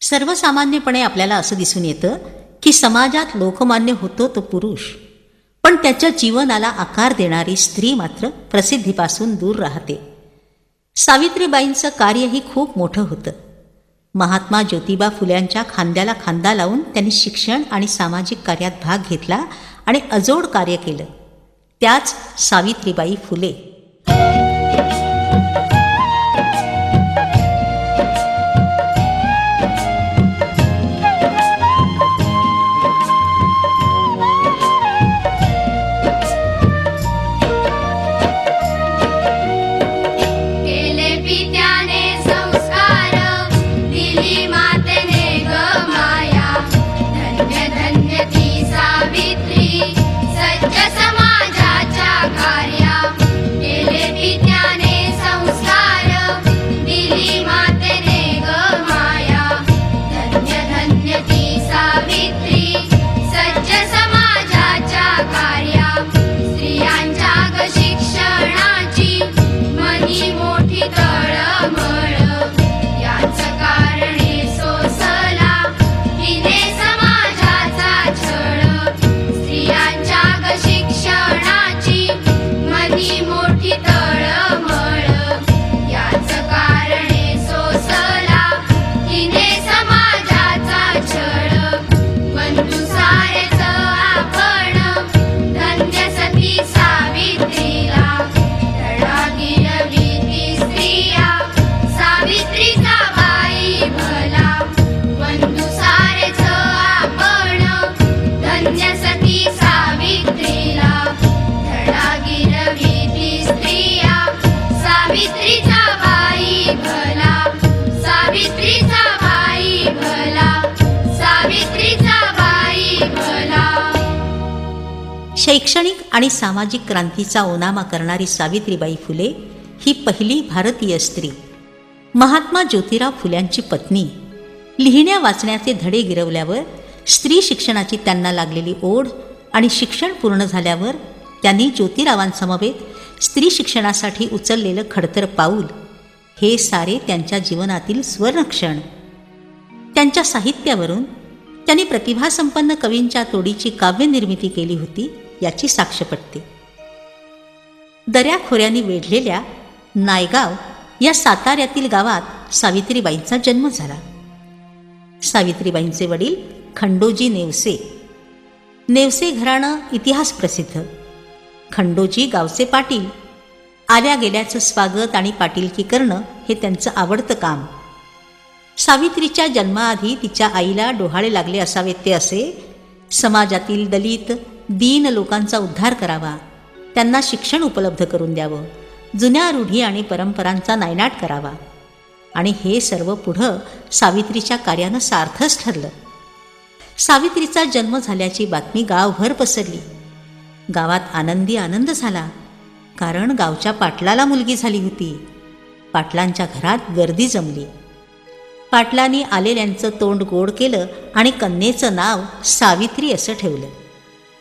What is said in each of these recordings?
सर्वसामान्यपणे आपल्याला असं दिसून येतं की समाजात लोकमान्य होतो तो पुरुष. पण त्याच्या जीवनाला आकार देणारी स्त्री मात्र प्रसिद्धीपासून दूर राहते. सावित्रीबाईंचं कार्यही खूप मोठं होतं. महात्मा ज्योतिबा फुल्यांच्या खांद्याला खांदा लावून त्यांनी शिक्षण आणि सामाजिक कार्यात भाग घेतला आणि अजोड कार्य केलं. त्याच सावित्रीबाई फुले. Anima भला. सावित्रीचा बाई भला. सावित्रीचा बाई भला. शैक्षणिक आणि सामाजिक क्रांतीचा ओनामा करणारी सावित्रीबाई फुले ही पहिली भारतीय स्त्री. महात्मा ज्योतिराव फुल्यांची पत्नी. लिहिण्या वाचण्याचे धडे गिरवल्यावर स्त्री शिक्षणाची त्यांना लागलेली ओढ आणि शिक्षण पूर्ण झाल्यावर त्यांनी ज्योतिरावांसमवेत स्त्री शिक्षणासाठी उचललेलं खडतर पाऊल हे सारे त्यांच्या जीवनातील स्वर्णक्षण त्यांच्या साहित्यावरून त्यांनी प्रतिभासंपन्न कवींच्या तोडीची काव्यनिर्मिती केली होती याची साक्ष पटते दऱ्याखोऱ्यांनी वेढलेल्या नायगाव या साताऱ्यातील गावात सावित्रीबाईंचा जन्म झाला. सावित्रीबाईंचे वडील खंडोजी नेवसे. नेवसे घराणं इतिहास प्रसिद्ध. खंडोजी गावचे पाटील आल्या गेल्याचं स्वागत आणि पाटीलकी करणं हे त्यांचं आवडतं काम. सावित्रीच्या जन्माआधी तिच्या आईला डोहाळे लागले असावेत ते असे. समाजातील दलित दीन लोकांचा उद्धार करावा. त्यांना शिक्षण उपलब्ध करून द्यावं. जुन्या रूढी आणि परंपरांचा नायनाट करावा. आणि हे सर्व पुढं सावित्रीच्या कार्यानं सार्थच ठरलं. सावित्रीचा जन्म झाल्याची बातमी गावभर पसरली. गावात आनंदी आनंद झाला. कारण गावच्या पाटलाला मुलगी झाली होती. पाटलांच्या घरात गर्दी जमली. पाटलांनी आलेल्यांचं तोंड गोड केलं आणि कन्येचं नाव सावित्री असं ठेवलं.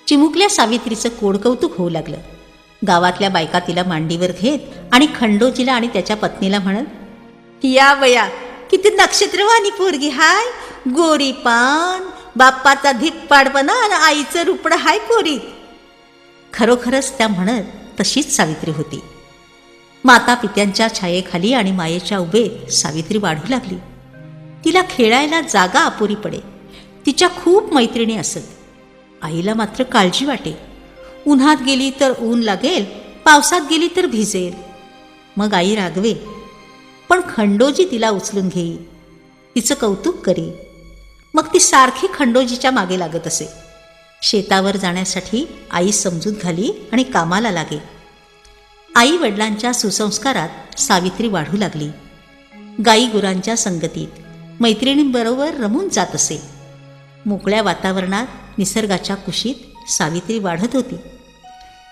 चिमुकल्या सावित्रीचं कोडकौतुक होऊ लागलं. गावातल्या बायका तिला मांडीवर घेत आणि खंडोजीला आणि त्याच्या पत्नीला म्हणत या वया किती नक्षत्रवाणी पोरगी हाय. गोरी पान बाप्पाचा धिप्पाडपणा आणि आईचं रुपड हाय पोरी खरोखरच त्या म्हणत तशीच सावित्री होती. माता पित्यांच्या छायेखाली आणि मायेच्या उभेत सावित्री वाढू लागली. तिला खेळायला जागा अपुरी पडे. तिच्या खूप मैत्रिणी असत. आईला मात्र काळजी वाटे. उन्हात गेली तर ऊन लागेल पावसात गेली तर भिजेल. मग आई रागवे पण खंडोजी तिला उचलून घेई. तिचं कौतुक करी. मग ती सारखी खंडोजीच्या मागे लागत असे. शेतावर जाण्यासाठी आई समजूत घाली आणि कामाला लागे. आई वडिलांच्या सुसंस्कारात सावित्री वाढू लागली. गाई गुरांच्या संगतीत मैत्रिणींबरोबर रमून जात असे. मोकळ्या वातावरणात निसर्गाच्या कुशीत सावित्री वाढत होती.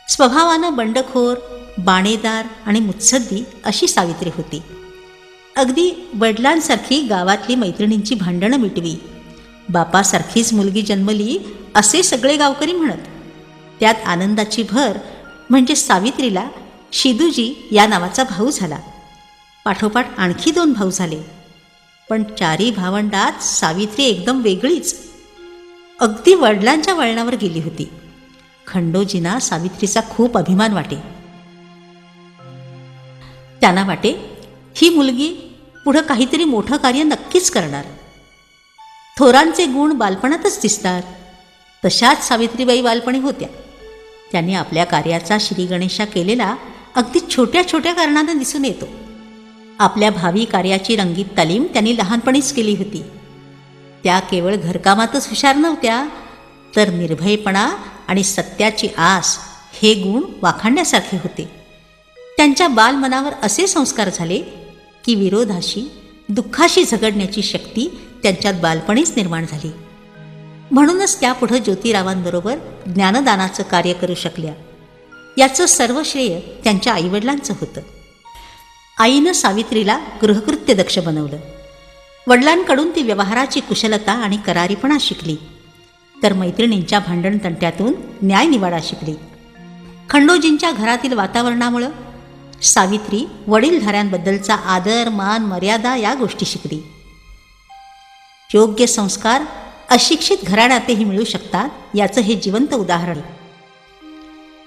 स्वभावानं बंडखोर बाणेदार आणि मुत्सद्दी अशी सावित्री होती. अगदी वडिलांसारखी गावातली मैत्रिणींची भांडणं मिटवी. बापासारखीच मुलगी जन्मली असे सगळे गावकरी म्हणत. त्यात आनंदाची भर म्हणजे सावित्रीला शिदूजी या नावाचा भाऊ झाला. पाठोपाठ आणखी दोन भाऊ झाले. पण चारी भावंडात सावित्री एकदम वेगळीच. अगदी वडिलांच्या वळणावर गेली होती. खंडोजींना सावित्रीचा खूप अभिमान वाटे. त्यांना वाटे ही मुलगी पुढं काहीतरी मोठं कार्य नक्कीच करणार. थोरांचे गुण बालपणातच दिसतात. तशाच सावित्रीबाई बालपणी होत्या. त्यांनी आपल्या कार्याचा श्रीगणेशा केलेला अगदी छोट्या छोट्या कारणानं दिसून येतो. आपल्या भावी कार्याची रंगीत तालीम त्यांनी लहानपणीच केली होती. त्या केवळ घरकामातच हुशार नव्हत्या तर निर्भयपणा आणि सत्याची आस हे गुण वाखाणण्यासारखे होते. त्यांच्या बालमनावर असे संस्कार झाले की विरोधाशी दुःखाशी झगडण्याची शक्ती त्यांच्यात बालपणीच निर्माण झाली. म्हणूनच त्या पुढं ज्योतिरावांबरोबर ज्ञानदानाचं कार्य करू शकल्या. याचं सर्व श्रेय त्यांच्या आईवडिलांचं होतं. आईनं सावित्रीला गृहकृत्य दक्ष बनवलं. वडिलांकडून ती व्यवहाराची कुशलता आणि करारीपणा शिकली. तर मैत्रिणींच्या भांडण तंट्यातून न्यायनिवाडा शिकली. खंडोजींच्या घरातील वातावरणामुळं सावित्री वडीलधाऱ्यांबद्दलचा आदर मान मर्यादा या गोष्टी शिकली. योग्य संस्कार अशिक्षित घराण्यातही मिळू शकतात याचं हे जिवंत उदाहरण.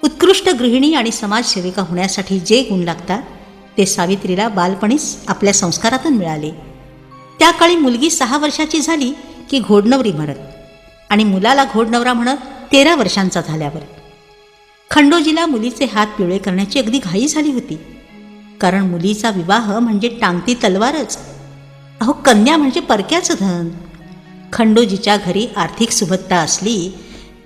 उत्कृष्ट गृहिणी आणि समाजसेविका होण्यासाठी जे गुण लागतात ते सावित्रीला बालपणीच आपल्या संस्कारातून मिळाले. त्या काळी मुलगी सहा वर्षाची झाली की घोडनवरी म्हणत आणि मुलाला घोडनवरा म्हणत तेरा वर्षांचा झाल्यावर. खंडोजीला मुलीचे हात पिवळे करण्याची अगदी घाई झाली होती. कारण मुलीचा विवाह म्हणजे टांगती तलवारच. अहो कन्या म्हणजे परक्याचं धन. खंडोजीच्या घरी आर्थिक सुबत्ता असली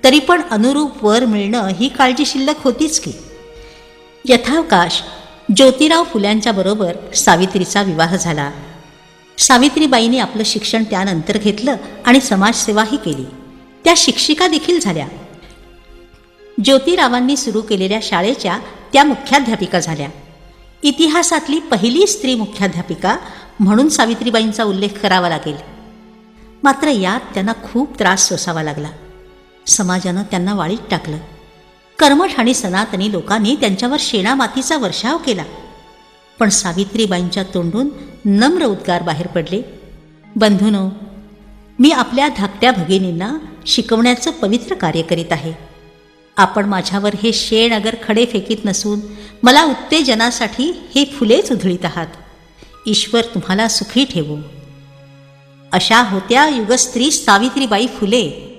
तरी पण अनुरूप वर मिळणं ही काळजी शिल्लक होतीच की. यथावकाश ज्योतिराव फुल्यांच्या बरोबर सावित्रीचा विवाह झाला. सावित्रीबाईंनी आपलं शिक्षण त्यानंतर घेतलं आणि समाजसेवाही केली. त्या शिक्षिका देखील झाल्या. ज्योतिरावांनी सुरू केलेल्या शाळेच्या त्या मुख्याध्यापिका झाल्या. इतिहासातली पहिली स्त्री मुख्याध्यापिका म्हणून सावित्रीबाईंचा उल्लेख करावा लागेल. मात्र यात त्यांना खूप त्रास सोसावा लागला. समाजानं त्यांना वाळीत टाकलं. कर्मठ आणि सनातनी लोकांनी त्यांच्यावर शेणामातीचा वर्षाव केला. पण सावित्रीबाईंच्या तोंडून नम्र उद्गार बाहेर पडले. बंधूनो मी आपल्या धाकट्या भगिनींना शिकवण्याचं पवित्र कार्य करीत आहे. आपण माझ्यावर हे शेण अगर खडे फेकीत नसून मला उत्तेजनासाठी हे फुलेच उधळीत आहात. ईश्वर तुम्हाला सुखी ठेवो. अशा होत्या युगस्त्री सावित्रीबाई फुले.